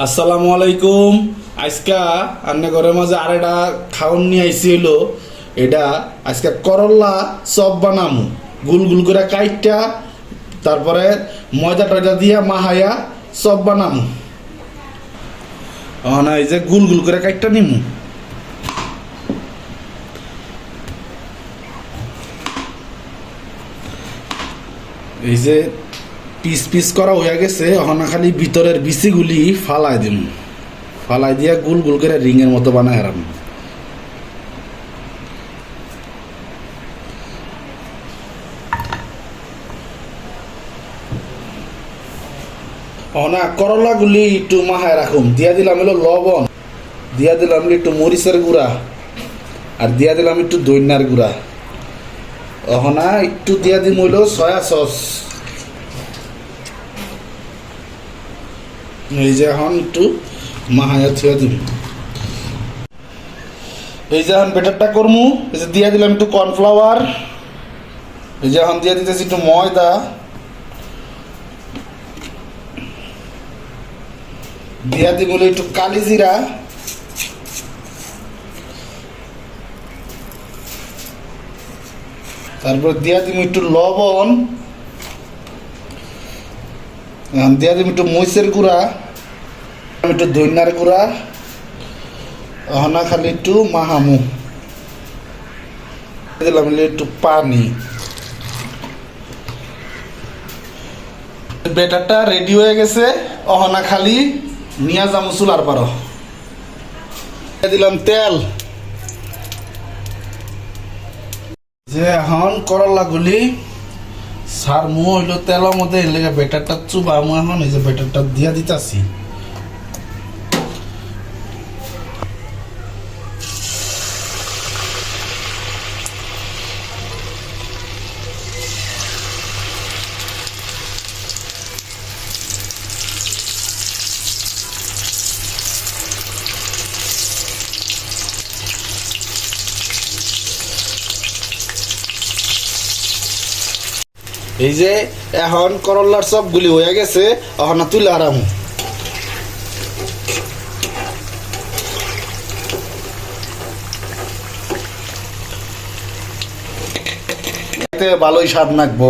আসসালামু আলাইকুম। আজকা আন্নে ঘরের মাঝে আর আরেকটা খাওন নিয়ে আইসি হইল। এটা আজকে করল্লা চপ বানামু। গুল গুল করে কাইটটা, তারপরে ময়দা টয়দা দিয়া মাহায়া চপ বানামু। না এই যে গুল গুল করে কাইটটা নিমু। এই যে পিস পিস করা হয়ে গেছে, এখন খালি ভিতরের বিচিগুলি ফালাই দিম। ফালাই দিয়া গুল গুল করে রিংয়ের মতো বানায় হারাম না করলা গুলি একটু মাহায় রাখুম দিয়া দিলাম হলো লবণ, দিয়া দিলাম একটু মরিচের গুঁড়া, আর দিয়া দিলাম একটু দৈন্যার গুঁড়া। অহনা একটু দিয়া দিম হইল সয়া সস। এই যে এখন একটু মাহায়া থুয়া দিম এই যে এখন বেটারটা করমু, এই যে দিয়া দিলাম একটু কর্নফ্লাওয়ার। এই যে এখন দিয়া দিতেছি একটু ময়দা। দিয়া দিব একটু কালি জিরা। তারপর দিয়া দিব একটু লবণ। দিয়া দিব একটু মরিচের গুঁড়া একটু দৈন্যার গুঁড়া হনা খালি একটু মাহামু। দিলাম একটু পানি। বেটারটা রেডি হয়ে গেছে অহনা খালি নিয়ে যাব চুলার পারো। দিলাম তেল। যে এখন করলা গুলি সার মো হইল তেলের মধ্যে, এর লেগে বেটারটা চুবা মু এই যে বেটারটা দিয়া দিতাছি। এই যে এখন করল্লার সবগুলি হয়ে গেছে এখন তুলে আরাম ভালোই স্বাদ নাকবো